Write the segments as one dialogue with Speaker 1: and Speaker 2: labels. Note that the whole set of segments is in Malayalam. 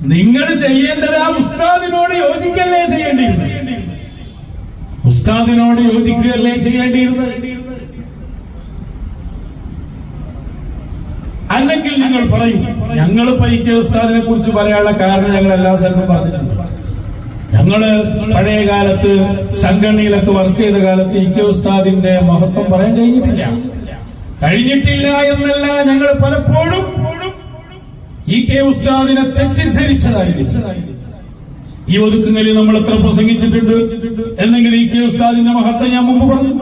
Speaker 1: നിങ്ങൾ ചെയ്യേണ്ടത് ആ ഉസ്താദിനോട് യോജിക്കല്ലേ ചെയ്യേണ്ടിയിരുന്നത്? ഉസ്താദിനോട് യോജിക്കുകയല്ലേ ചെയ്യേണ്ടിയിരുന്നത്? അല്ലെങ്കിൽ നിങ്ങൾ പറയും ഞങ്ങൾ പൈക്കിയ ഉസ്താദിനെ കുറിച്ച് പറയാനുള്ള കാരണം ഞങ്ങൾ എല്ലാ സ്ഥലത്തും പറഞ്ഞിട്ടുണ്ട്. ഞങ്ങൾ പഴയ കാലത്ത് സംഘടനയിലൊക്കെ വർക്ക് ചെയ്ത കാലത്ത് ഇ കെ ഉസ്താദിന്റെ മഹത്വം പറയാൻ കഴിഞ്ഞിട്ടില്ല. കഴിഞ്ഞിട്ടില്ല എന്നല്ല ഞങ്ങൾ പലപ്പോഴും ഇ കെ ഉസ്താദിനെ തെറ്റിദ്ധരിച്ചതായിരിക്കും. ഈ ഒതുക്കുങ്ങളിൽ നമ്മൾ എത്ര പ്രസംഗിച്ചിട്ടുണ്ട്? എന്നെങ്കിൽ ഇ കെ ഉസ്താദിന്റെ മഹത്വം ഞാൻ മുമ്പ് പറഞ്ഞു.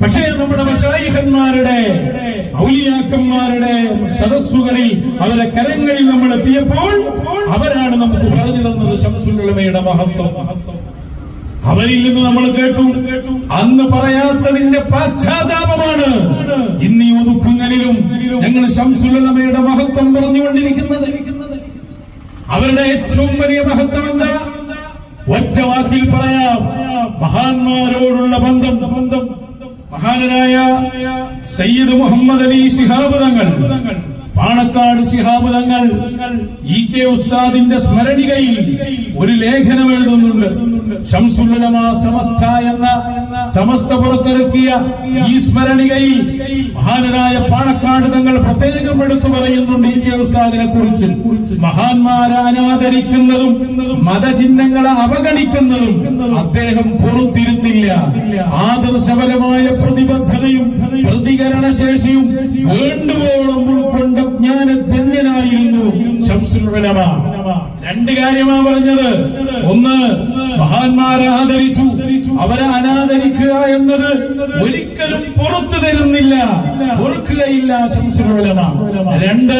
Speaker 1: പക്ഷേ നമ്മുടെ മഷായിഹന്മാരുടെ ഔലിയാക്കന്മാരുടെ സദസ്സുകളിൽ അവരുടെ കരങ്ങളിൽ നമ്മൾ എത്തിയപ്പോൾ അവരാണ് നമുക്ക് പറഞ്ഞു തന്നത് ശംസുലമയുടെ മഹത്വം. അവരിൽ നിന്ന് നമ്മൾ കേട്ടു അന്ന് പറയാത്തതിന്റെ പാശ്ചാത്താപമാണ് ഈ ഞങ്ങൾ ശംസുലമയുടെ മഹത്വം പറഞ്ഞു പറഞ്ഞുകൊണ്ടിരിക്കുന്നത്. അവരുടെ ഏറ്റവും വലിയ മഹത്വം എന്താ? ഒറ്റ വാക്കിൽ പറയാം. മഹാന്മാരോടുള്ള ബന്ധം ബന്ധം. മഹാനരായ സയ്യിദ് മുഹമ്മദ് അലി ശിഹാബ് തങ്ങൾ പാണക്കാട് ശിഹാബ് തങ്ങൾ ഇ കെ ഉസ്താദിന്റെ സ്മരണികയിൽ ഒരു ലേഖനം എഴുതുന്നുണ്ട്. സമസ്ത എന്ന സമസ്ത പുറത്തിറക്കിയ ഈ സ്മരണികയിൽ മഹാനായ പാണക്കാട് തങ്ങൾ പ്രത്യേകം എടുത്തു പറയുന്നുണ്ട് ഈ ജ്യോസ്താദിനെ കുറിച്ച്. മഹാന്മാരെ അനാദരിക്കുന്നതും മതചിഹ്നങ്ങളെ അവഗണിക്കുന്നതും അദ്ദേഹം പുറത്തിരുന്നില്ല. ആദർശപരമായ പ്രതിബദ്ധതയും പ്രതികരണ ശേഷിയും വേണ്ടുവോളം ഉൾക്കൊണ്ട ജ്ഞാനധന്യനായിരുന്നു രണ്ട് കാര്യമാ പറഞ്ഞത്. ഒന്ന് മഹാന്മാരെ ആദരിച്ചു. അവരെ അനാദരിക്കുക എന്നത് ഒരിക്കലും പുറത്തു തരുന്നില്ല. പൊറുക്കുകയില്ല രണ്ട്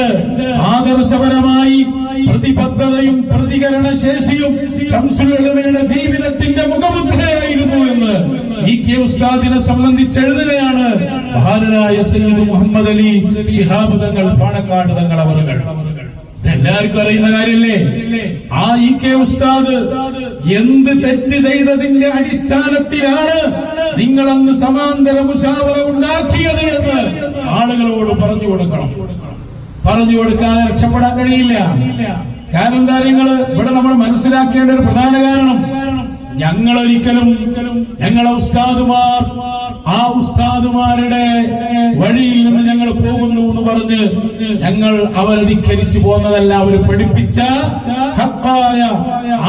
Speaker 1: ആദർശപരമായി പ്രതിബദ്ധതയും പ്രതികരണ ശേഷിയും ശംസുലമയുടെ ജീവിതത്തിന്റെ മുഖമുദ്രയായിരുന്നു എന്ന് ഇ കെ ഉസ്താദിനെ സംബന്ധിച്ച് എഴുതുകയാണ്. ഭാരതായ സയ്യിദ് മുഹമ്മദ് അലി ശിഹാബ് തങ്ങൾ പാണക്കാട് തങ്ങൾ അവരുകൾ. എല്ലാവർക്കും അറിയുന്ന കാര്യമല്ലേ? ആ ഇ കെ ഉസ്താദ് എന്ത് തെറ്റ് ചെയ്തതിന്റെ അടിസ്ഥാനത്തിലാണ് നിങ്ങൾ അന്ന് സമാന്തര മുഷാവറ ഉണ്ടാക്കിയത് എന്ന് ആളുകളോട് പറഞ്ഞു കൊടുക്കണം. പറഞ്ഞു കൊടുക്കാതെ രക്ഷപ്പെടാൻ കഴിയില്ല. കാരണം എന്താ നിങ്ങൾ ഇവിടെ നമ്മൾ മനസ്സിലാക്കേണ്ട ഒരു പ്രധാന കാരണം. ഞങ്ങൾ ഒരിക്കലും ഞങ്ങളെ ഉസ്താദുമാർ ആ ഉസ്താദുമാരുടെ വഴിയിൽ നിന്ന് ഞങ്ങൾ പോകുന്നു എന്ന് പറഞ്ഞ് ഞങ്ങൾ അവരധിക്കരിച്ചു പോകുന്നതല്ല അവർ പഠിപ്പിച്ച ഹക്കായ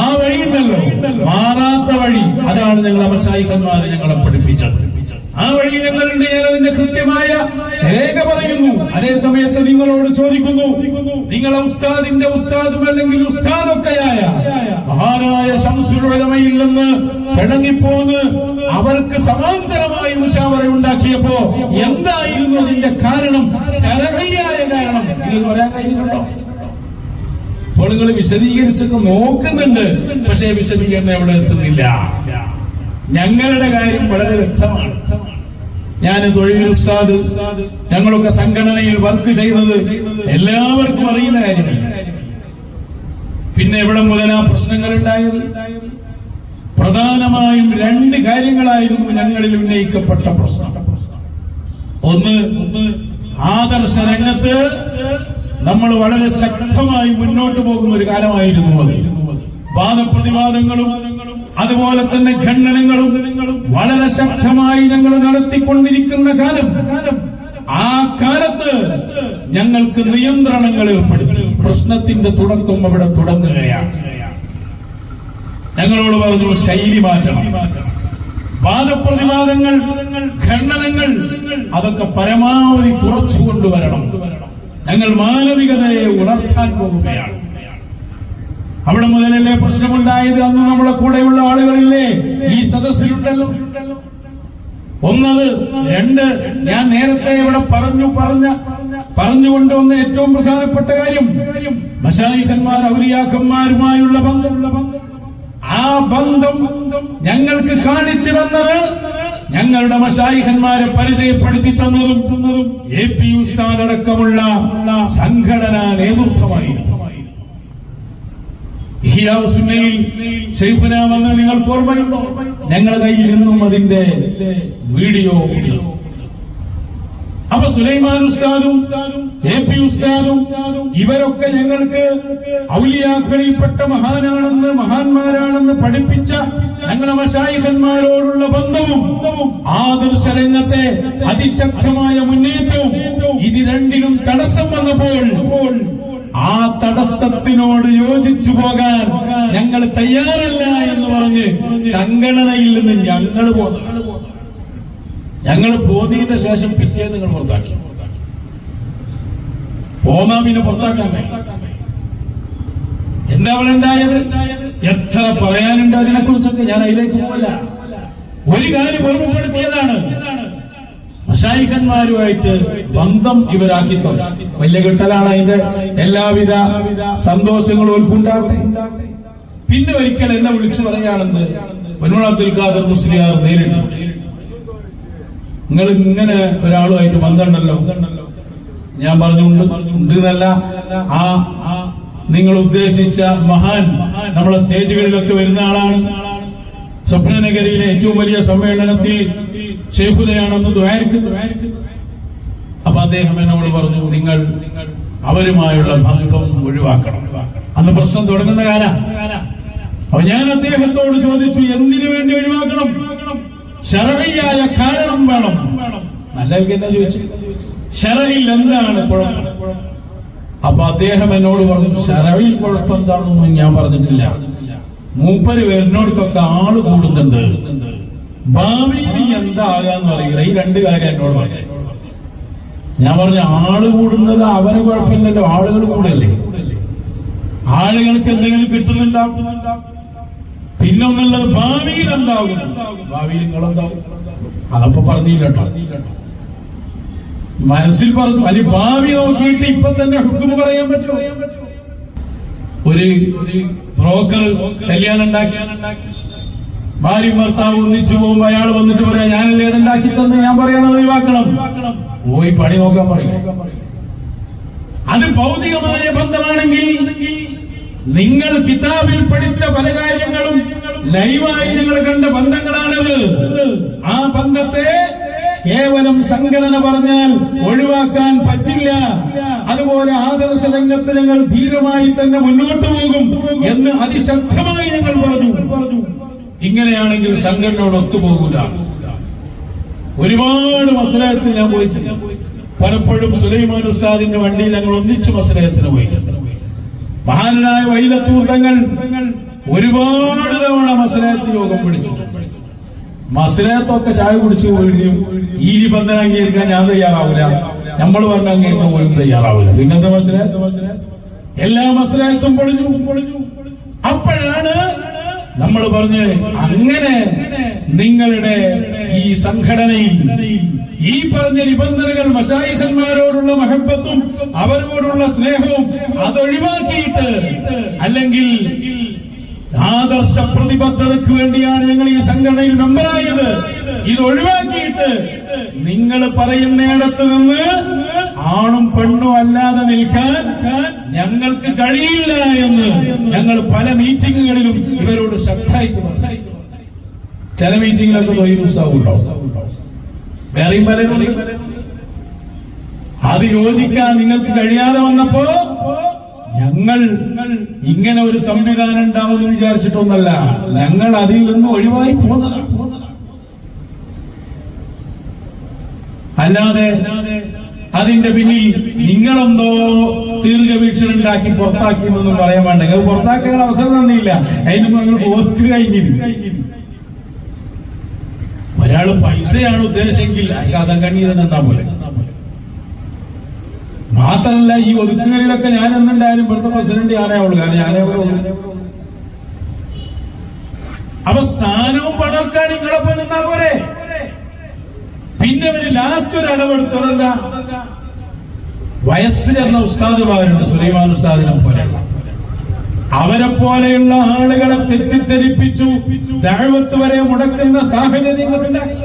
Speaker 1: ആ വഴിയുണ്ടല്ലോ. മാറാത്ത വഴി അതാണ് ഞങ്ങൾ മശായിഖന്മാരെ ഞങ്ങളെ പഠിപ്പിച്ചത്. ആ വഴി ഞങ്ങളുണ്ട് ഞാൻ അതിന്റെ കൃത്യമായ രേഖ പറയുന്നു. അതേ സമയത്ത് നിങ്ങളോട് ചോദിക്കുന്നു നിങ്ങളെ ഉസ്താദിന്റെ ഉസ്താദും അല്ലെങ്കിൽ ഉസ്താദൊക്കെയായ മഹാനായ ശംസുലമയിൽ നിന്ന് പിണങ്ങിപ്പോന്ന് അവർക്ക് സമാന്തരമായി മുഷാവറ ഉണ്ടാക്കിയപ്പോ എന്തായിരുന്നു അതിന്റെ കാരണം? ശരണിയായ കാരണം. ഇത് പറയാൻ കഴിഞ്ഞിട്ടുണ്ടോ? അപ്പോൾ നിങ്ങൾ വിശദീകരിച്ചൊക്കെ നോക്കുന്നുണ്ട് പക്ഷേ വിശദീകരണം അവിടെ എത്തുന്നില്ല. ഞങ്ങളുടെ കാര്യം വളരെ വ്യക്തമാണ്. ഞാൻ തൊഴിൽ ഉസ്താദ് ഞങ്ങളൊക്കെ സംഘടനയിൽ വർക്ക് ചെയ്തത് എല്ലാവർക്കും അറിയുന്ന കാര്യമല്ല പിന്നെ എവിടെ മുതലാ പ്രശ്നങ്ങൾ ഉണ്ടായത് പ്രധാനമായും രണ്ട് കാര്യങ്ങളായിരുന്നു ഞങ്ങളിൽ ഉന്നയിക്കപ്പെട്ട പ്രശ്നം. ഒന്ന് ആദർശ രംഗത്ത് നമ്മൾ വളരെ ശക്തമായി മുന്നോട്ട് പോകുന്ന ഒരു കാലമായിരുന്നു അത്. വാദപ്രതിവാദങ്ങളും അതുപോലെ തന്നെ ഖണ്ഡനങ്ങളും വളരെ ശക്തമായി ഞങ്ങൾ നടത്തിക്കൊണ്ടിരിക്കുന്ന കാലം. ആ കാലത്ത് ഞങ്ങൾക്ക് നിയന്ത്രണങ്ങൾ ഏർപ്പെടുത്തി. പ്രശ്നത്തിന്റെ തുടക്കം അവിടെ തുടങ്ങുകയാണ്. ഞങ്ങളോട് പറഞ്ഞു ശൈലി മാറ്റണം. വാദപ്രതിവാദങ്ങൾ ഖണ്ഡനങ്ങൾ അതൊക്കെ പരമാവധി കുറച്ചു കൊണ്ടുവരണം. ഞങ്ങൾ മാനവികതയെ ഉണർത്താൻ പോകുകയാണ്. അവിടെ മുതലല്ലേ പ്രശ്നമുണ്ടായത്? അന്ന് നമ്മളെ കൂടെയുള്ള ആളുകളില്ലേ? ഈ സദസ്സിലുണ്ടല്ലോ. ഒന്നത് രണ്ട് ഞാൻ നേരത്തെ ഇവിടെ പറഞ്ഞു പറഞ്ഞ പറഞ്ഞുകൊണ്ടുവന്ന ഏറ്റവും പ്രധാനപ്പെട്ട കാര്യം മഷായിഖന്മാർ ഔലിയാക്കന്മാരുമായുള്ള ബന്ധമുള്ള ബന്ധം. ആ ബന്ധം ഞങ്ങൾക്ക് കാണിച്ചു തന്നത് ഞങ്ങളുടെ മഷായിഹന്മാരെ പരിചയപ്പെടുത്തി തന്നതും എ പി ഉസ്താദ് അടക്കമുള്ള സംഘടനാ നേതൃത്വമായിരുന്നു. നിങ്ങൾ ഓർമ്മയുണ്ടോ? ഞങ്ങളുടെ കയ്യിൽ നിന്നും അതിന്റെ വീഡിയോ ഉണ്ട്. അപ്പൊ സുലൈമാൻ ഉസ്താദും എ പി ഉസ്താദും ഇവരൊക്കെ ഞങ്ങൾക്ക് ഔലിയാക്കളിൽപ്പെട്ട മഹാനാണെന്ന് മഹാന്മാരാണെന്ന് പഠിപ്പിച്ച ഞങ്ങളെ മഷായിഹന്മാരോടുള്ള ബന്ധവും ആദർശരംഗത്തെ അതിശക്തമായ മുന്നേറ്റവും ഇത് രണ്ടിനും തടസ്സം വന്നപ്പോൾ ആ തടസ്സത്തിനോട് യോജിച്ചു പോകാൻ ഞങ്ങൾ തയ്യാറല്ല എന്ന് പറഞ്ഞ് സംഘടനയിൽ നിന്ന് ഞങ്ങൾ പോകുന്നു ഞങ്ങൾ പോന്നതിന്റെ ശേഷം പിറ്റേ നിങ്ങൾ പുറത്താക്കി. പോന്നാ പിന്നെ പുറത്താക്കാൻ എന്താ ഉണ്ടായത്? എത്ര പറയാനുണ്ട് അതിനെ കുറിച്ചൊക്കെ ഞാൻ അതിലേക്ക് പോകല്ല ഒരു കാര്യം ഓർമ്മപ്പെടുത്തിയതാണ് മഷായിഖന്മാരുമായിട്ട് ബന്ധം ഇവരാക്കി തന്നു. വലിയ കിട്ടലാണ് അതിന്റെ എല്ലാവിധ സന്തോഷങ്ങളും ഓൽക്കുണ്ടാവട്ടെ പിന്നെ ഒരിക്കൽ എന്നെ വിളിച്ചു പറയുകയാണെന്ന് പൊന്നൂർ അബ്ദുൽ ഖാദർ മുസ്ലിയാർ നേരിട്ടു. നിങ്ങൾ ഇങ്ങനെ ഒരാളുമായിട്ട് ബന്ധമുണ്ടല്ലോ? ഞാൻ പറഞ്ഞുകൊണ്ട് ഉണ്ട് എന്നല്ല. ആ നിങ്ങൾ ഉദ്ദേശിച്ച മഹാൻ നമ്മളെ സ്റ്റേജുകളിലൊക്കെ വരുന്ന ആളാണ്. സ്വപ്നനഗരിയിലെ ഏറ്റവും വലിയ സമ്മേളനത്തിൽ ദ്വാരിക്കുന്നു അപ്പൊ അദ്ദേഹം എന്നോട് പറഞ്ഞു നിങ്ങൾ അവരുമായുള്ള ബന്ധം ഒഴിവാക്കണം. അന്ന് പ്രശ്നം തുടങ്ങുന്ന കാല. അപ്പൊ ഞാൻ അദ്ദേഹത്തോട് ചോദിച്ചു എന്തിനു വേണ്ടി ഒഴിവാക്കണം? ശരവയ്യായ കാരണം വേണം. നല്ല ചോദിച്ചു? ശരണിൽ എന്താണ് കുഴപ്പം? അപ്പൊ അദ്ദേഹം എന്നോട് പറഞ്ഞു ശരവിൽ കുഴപ്പം എന്താണെന്നൊന്നും ഞാൻ പറഞ്ഞിട്ടില്ല. മൂപ്പര് വരുന്നോടത്തൊക്കെ ആൾ കൂടുന്നുണ്ട്. ഭാവിയിൽ എന്താകാന്ന് അറിയില്ല. ഈ രണ്ട് കാര്യം എന്നോട് പറഞ്ഞു. ഞാൻ പറഞ്ഞു ആൾ കൂടുന്നത് അവർ കുഴപ്പമില്ലല്ലോ ആളുകൾ കൂടല്ലേ? ആളുകൾക്ക് എന്തെങ്കിലും പിന്നൊന്നുള്ളത് ഭാവിയിൽ എന്താകും? ഭാവിയിൽ നിങ്ങൾ എന്താകും അതപ്പോ പറഞ്ഞില്ല മനസ്സിൽ പറഞ്ഞു അല്ലെ ഭാവി നോക്കിയിട്ട് ഇപ്പൊ തന്നെ ഹുക്കും പറയാൻ പറ്റുമോ? ഒരു ബ്രോക്കർ കല്യാണം ഉണ്ടാക്കി. ഭാര്യ ഭർത്താവ് ഒന്നിച്ചു പോകുമ്പോ അയാൾ വന്നിട്ട് പറയാ ഞാനല്ലേ അതുണ്ടാക്കി തന്നെ? ഞാൻ പറയണത് ഒഴിവാക്കണം. പോയി പണി നോക്കാൻ പറയും. അത് ഭൗതികമായ ബന്ധമാണെങ്കിൽ നിങ്ങൾ കിതാബിൽ പഠിച്ച പല കാര്യങ്ങളും ലൈവായി നിങ്ങൾ കണ്ട ബന്ധങ്ങളാണത്. ആ ബന്ധത്തെ കേവലം സംഘടന പറഞ്ഞാൽ ഒഴിവാക്കാൻ പറ്റില്ല. അതുപോലെ ആദർശ രംഗത്ത് ഞങ്ങൾ ധീരമായി തന്നെ മുന്നോട്ട് പോകും എന്ന് അതിശക്തമായി ഞങ്ങൾ പറഞ്ഞു. പറഞ്ഞു ഇങ്ങനെയാണെങ്കിൽ സംഘടനയോട് ഒത്തുപോകൂല. ഒരുപാട് മസലയത്തിൽ ഞാൻ പോയിട്ടില്ല പലപ്പോഴും സുലൈമാൻ ഉസ്താദിന്റെ വണ്ടിയിൽ ഞങ്ങൾ ഒന്നിച്ച് മസലയത്തിന് പോയിട്ടുണ്ട്. മഹാനായ വൈലത്തൂർത്തങ്ങൾ ഒരുപാട് തവണ മസലയത്ത് യോഗം പിടിച്ചു. മസലയത്തൊക്കെ ചായ കുടിച്ച് പോയിട്ട് ഈ നിബന്ധന അംഗീകരിക്കാൻ ഞാൻ തയ്യാറാവില്ല. നമ്മൾ പറഞ്ഞ അംഗീകരിക്കാൻ പോലും തയ്യാറാവില്ല. പിന്നെന്താ മസലയത്ത് എല്ലാ മസലയത്തും പൊളിഞ്ഞു പൊളിഞ്ഞു. അപ്പോഴാണ് നമ്മൾ പറഞ്ഞ് അങ്ങനെ നിങ്ങളുടെ ഈ സംഘടനയിൽ ഈ പറഞ്ഞ നിബന്ധനകൾ മഷായിഖന്മാരോടുള്ള മഹബത്തും അവരോടുള്ള സ്നേഹവും അതൊഴിവാക്കിയിട്ട് അല്ലെങ്കിൽ ആദർശ പ്രതിബദ്ധതയ്ക്ക് വേണ്ടിയാണ് ഞങ്ങൾ ഈ സംഘടനയിൽ മെമ്പറായത്. ഇത് ഒഴിവാക്കിയിട്ട് നിങ്ങൾ പറയുന്നിടത്ത് നിന്ന് ആണും പെണ്ണും അല്ലാതെ നിൽക്കാൻ ഞങ്ങൾക്ക് കഴിയില്ല എന്ന് ഞങ്ങൾ പല മീറ്റിങ്ങുകളിലും ഇവരോട് ശക്തമായിട്ട് പറഞ്ഞു. ചില മീറ്റിങ്ങിലൊക്കെ വേറെയും പലരുണ്ട്. അത് യോജിക്കാൻ നിങ്ങൾക്ക് കഴിയാതെ വന്നപ്പോ ഞങ്ങൾ ഇങ്ങനെ ഒരു സംവിധാനം ഉണ്ടാവുമെന്ന് വിചാരിച്ചിട്ടൊന്നല്ല ഞങ്ങൾ അതിൽ നിന്ന് ഒഴിവായി പോകുന്നതാണ് അല്ലാതെ അതിന്റെ പിന്നിൽ നിങ്ങളെന്തോ ദീർഘവീക്ഷണം ഉണ്ടാക്കി പുറത്താക്കി എന്നൊന്നും പറയാൻ വേണ്ട. നിങ്ങൾ പുറത്താക്കാൻ അവസരം തന്നില്ല. അതിന് നിങ്ങൾ ഓർക്ക് കഴിഞ്ഞിരുന്നു. ഒരാൾ പൈസയാണ് ഉദ്ദേശമെങ്കിൽ ആ സംഘടന എന്താ പോലെ മാത്രല്ല ഈ ഒതുക്കുകളിലൊക്കെ ഞാൻ എന്നുണ്ടായാലും ഇവിടുത്തെ പ്രസിഡന്റ് ഞാനേ ഉള്ളൂ. കാരണം ഞാനേ അപ്പൊ സ്ഥാനവും പണമൊക്കെ നിങ്ങളൊപ്പം നിന്നാ പോരെ. പിന്നെ അവർ ലാസ്റ്റ് ഒരു അളവെടുത്തത് എന്താ വയസ്സ് ചെന്ന ഉസ്താദുമാരുണ്ട് സുലൈമാൻ ഉസ്താദിനെ പോലെയുള്ള. അവരെ പോലെയുള്ള ആളുകളെ തെറ്റിദ്ധരിപ്പിച്ചു ദഴവത്ത് വരെ മുടക്കുന്ന സാഹചര്യങ്ങൾ ഉണ്ടാക്കി.